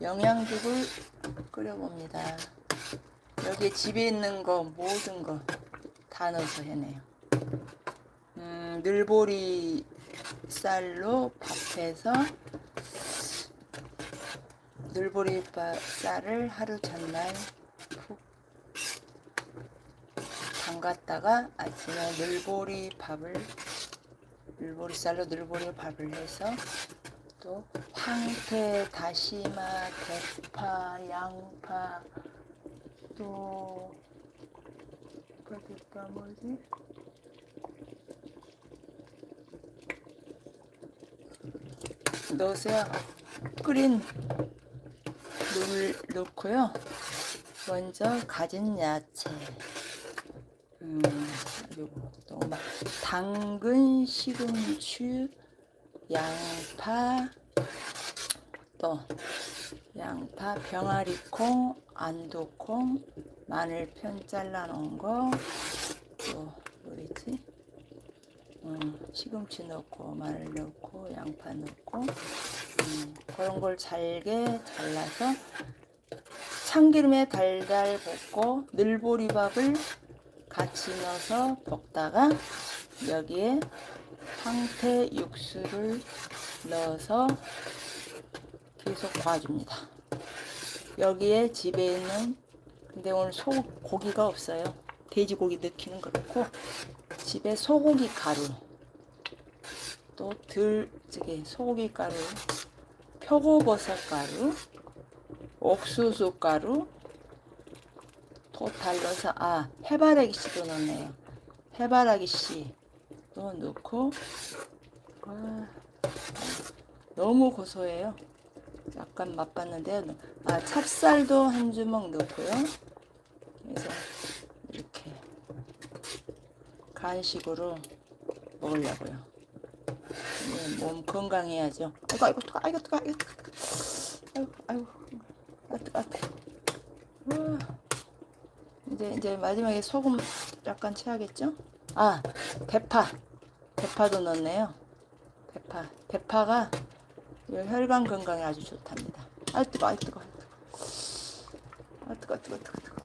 영양죽을 끓여봅니다. 여기에 집에 있는 거 모든 거 다 넣어서 해내요. 음, 늘보리 쌀로 밥해서 늘보리 바- 쌀을 하루 전날 푹 담갔다가 아침에 늘보리 밥을 늘보리 쌀로 늘보리 밥을 해서 또 황태, 다시마, 대파, 양파 또 대파 뭐지? 넣으세요. 끓인 물 넣고요. 먼저 가진 야채. 음, 요거 너무 막 당근, 시금치, 양파, 또 양파, 병아리콩, 안도콩, 마늘 편 잘라 놓은 거, 또 뭐였지? 음, 시금치 넣고 마늘 넣고 양파 넣고 음, 그런 걸 잘게 잘라서 참기름에 달달 볶고 늘보리밥을 같이 넣어서 볶다가 여기에 황태 육수를 넣어서 계속 봐줍니다. 여기에 집에 있는 근데 오늘 소 고기가 없어요. 돼지고기 넣기는 그렇고 집에 소고기 가루 또 들 저기 소고기 가루 표고버섯 가루 옥수수 가루 또 달려서 아 해바라기 씨도 넣네요. 해바라기 씨도 넣고 와, 너무 고소해요. 약간 맛봤는데요. 아 찹쌀도 한 주먹 넣고요. 그래서 이렇게 간식으로 먹으려고요. 네, 몸 건강해야죠. 아이고 아이고 아이고 아이고 아이고 아이고 아아 뜨거. 우와. 이제 이제 마지막에 소금 약간 채야겠죠? 아 대파 대파도 넣네요. 대파 대파가 이 혈관 건강에 아주 좋답니다. 아 뜨거 아 뜨거 아 뜨거 뜨거 뜨거 뜨거.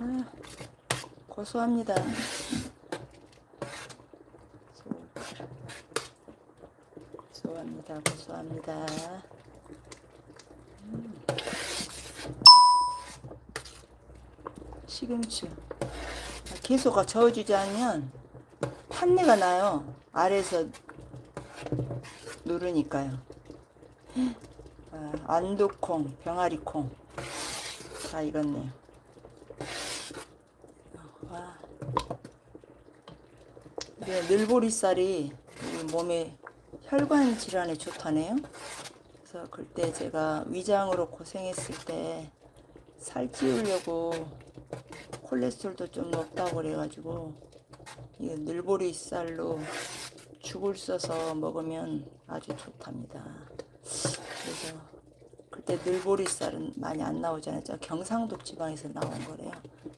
아, 고소합니다. 고소합니다. 고소합니다. 음. 시금치. 계속 저어주지 않으면 탄내가 나요. 아래에서 누르니까요. 아, 안두콩, 병아리콩 다 익었네요. 와. 네, 늘보리쌀이 몸에 혈관 질환에 좋다네요. 그래서 그때 제가 위장으로 고생했을 때 살 찌우려고 콜레스테롤도 좀 높다고 그래가지고 이 늘보리 쌀로 죽을 써서 먹으면 아주 좋답니다. 그래서 그때 늘보리 쌀은 많이 안 나오잖아요. 저 경상도 지방에서 나온 거래요.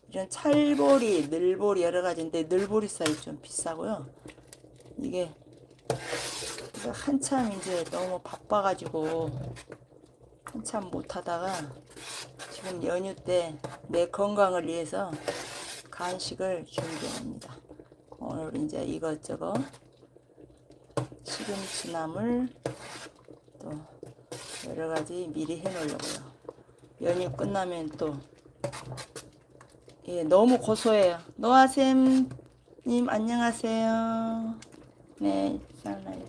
이런 찰보리, 늘보리 여러 가지인데 늘보리 쌀이 좀 비싸고요. 이게 한참 이제 너무 바빠가지고 한참 못하다가 지금 연휴 때 내 건강을 위해서 간식을 준비합니다. 오늘 이제 이것저것 시금치나물 또 여러 가지 미리 해 놓으려고요. 연휴 끝나면 또 예, 너무 고소해요. 노아샘님 안녕하세요. 네, 살라요.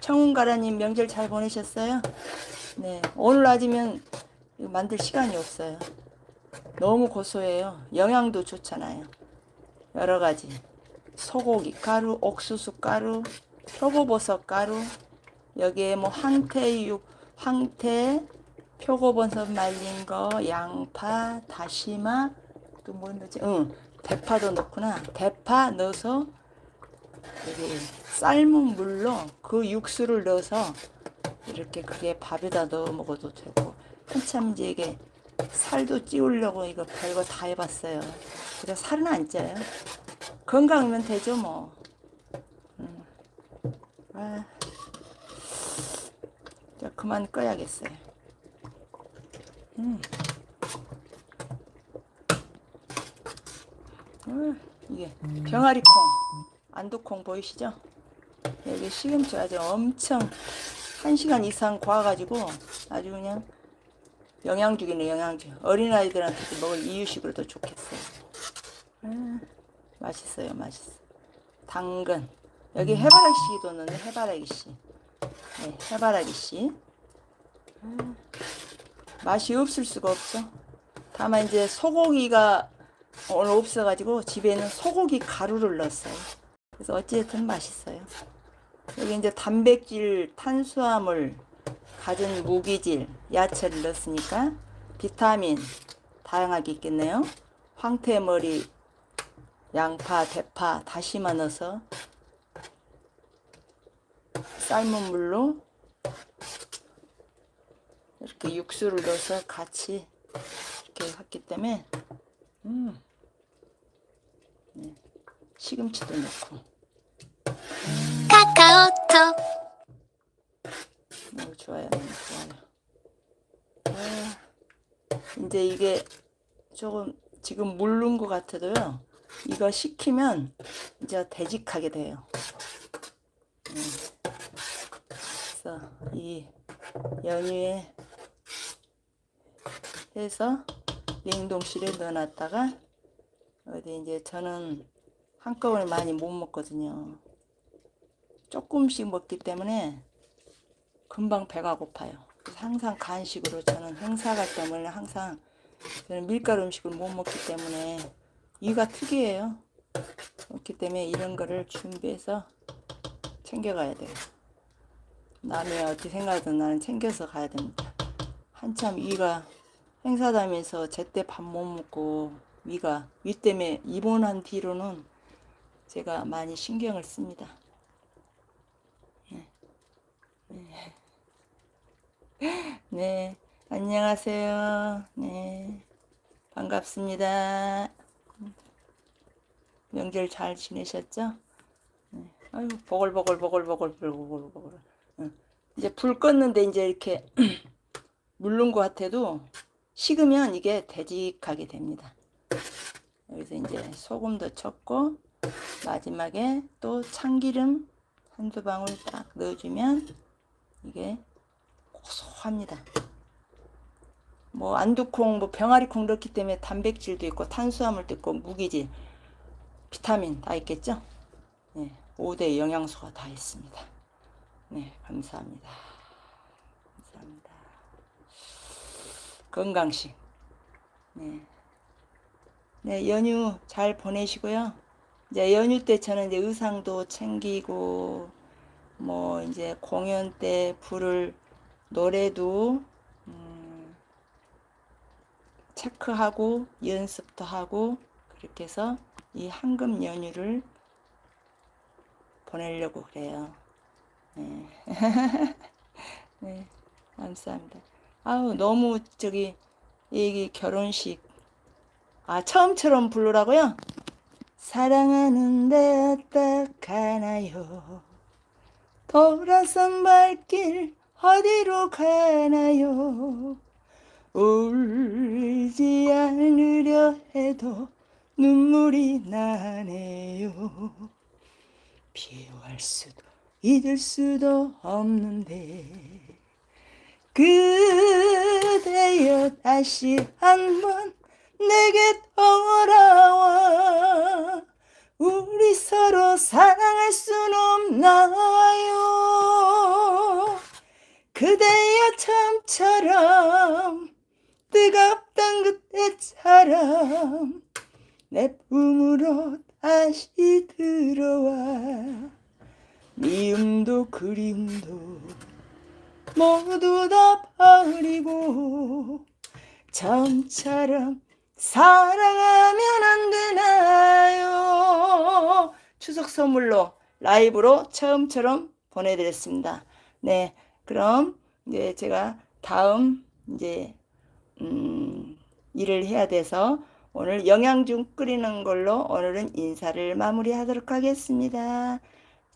청운가라님 명절 잘 보내셨어요? 네, 오늘 아침면 이거 만들 시간이 없어요. 너무 고소해요. 영양도 좋잖아요. 여러 가지. 소고기 가루, 옥수수 가루, 표고버섯 가루, 여기에 뭐 황태육, 황태, 표고버섯 말린 거, 양파, 다시마, 또 뭐 넣지? 응, 대파도 넣구나. 대파 넣어서 여기 삶은 물로 그 육수를 넣어서 이렇게 그게 밥에다 넣어 먹어도 되고 한참 이제 이게 살도 찌우려고 이거 별거 다 해봤어요. 그래 살은 안 쪄요. 건강이면 되죠 뭐. 음. 아. 자 그만 꺼야겠어요. 음. 음. 이게 병아리콩, 안두콩 보이시죠? 여기 시금치 아주 엄청 1시간 이상 구워가지고 아주 그냥 영양죽이네 영양죽. 어린아이들한테도 먹을 이유식으로도 좋겠어요. 음, 맛있어요, 맛있어. 당근. 여기 해바라기 씨도 넣네, 해바라기 씨. 네, 해바라기 씨. 음, 맛이 없을 수가 없어. 다만 이제 소고기가 오늘 없어가지고 집에는 소고기 가루를 넣었어요. 그래서 어찌됐든 맛있어요. 여기 이제 단백질, 탄수화물, 가진 무기질, 야채를 넣었으니까 비타민 다양하게 있겠네요. 황태머리, 양파, 대파, 다시마 넣어서 삶은 물로 이렇게 육수를 넣어서 같이 이렇게 했기 때문에 음, 네, 시금치도 넣고 카카오톡 좋아요, 좋아요. 아, 이제 이게 조금 지금 물른 것 같아도요. 이거 식히면 이제 되직하게 돼요. 음. 그래서 이 연유에 해서 냉동실에 넣어놨다가 어디 이제 저는 한꺼번에 많이 못 먹거든요. 조금씩 먹기 때문에 금방 배가 고파요. 항상 간식으로 저는 행사 갈 때문에 항상 저는 밀가루 음식을 못 먹기 때문에 이가 특이해요. 그렇기 때문에 이런 거를 준비해서 챙겨가야 돼요. 남이 어떻게 생각하든 나는 챙겨서 가야 됩니다. 한참 위가 행사 다니면서 제때 밥 못 먹고 위가 위 때문에 입원한 뒤로는 제가 많이 신경을 씁니다. 네, 안녕하세요. 네, 반갑습니다. 명절 잘 지내셨죠? 네. 아유, 보글보글 보글보글 보글보글 보글. 응. 이제 불 껐는데 이제 이렇게 물른 것 같아도 식으면 이게 되직하게 됩니다. 여기서 이제 소금도 쳤고 마지막에 또 참기름 한두 방울 딱 넣어주면 이게 고소합니다. 뭐 안두콩, 뭐 병아리콩 넣기 때문에 단백질도 있고 탄수화물도 있고 무기질, 비타민 다 있겠죠? 네, 5대 영양소가 다 있습니다. 네, 감사합니다. 감사합니다. 건강식. 네. 네, 연휴 잘 보내시고요. 이제 연휴 때 저는 이제 의상도 챙기고 뭐 이제 공연 때 불을 노래도 음, 체크하고 연습도 하고 그렇게 해서 이 황금 연휴를 보내려고 그래요. 네. 네, 감사합니다. 아우 너무 저기 이 결혼식 아 처음처럼 부르라고요? 사랑하는데 어떡하나요? 돌아선 발길 어디로 가나요? 울지 않으려 해도 눈물이 나네요. 비워할 수도 잊을 수도 없는데 그대여 다시 한 번 내게 돌아와 우리 서로 사랑할 순 없나요? 그대여 처음처럼 뜨겁던 그때처럼 내 품으로 다시 들어와 미움도 그리움도 모두 다 버리고 처음처럼 사랑하면 안 되나요? 추석 선물로 라이브로 처음처럼 보내드렸습니다. 네, 그럼 이제 제가 다음 이제 음, 일을 해야 돼서 오늘 영양죽 끓이는 걸로 오늘은 인사를 마무리하도록 하겠습니다.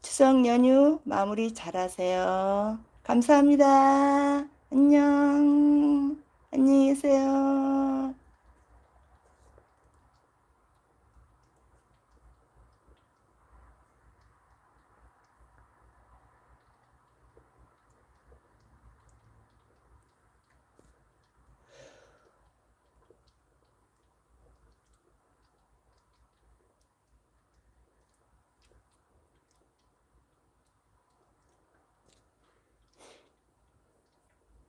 추석 연휴 마무리 잘하세요. 감사합니다. 안녕. 안녕히 계세요.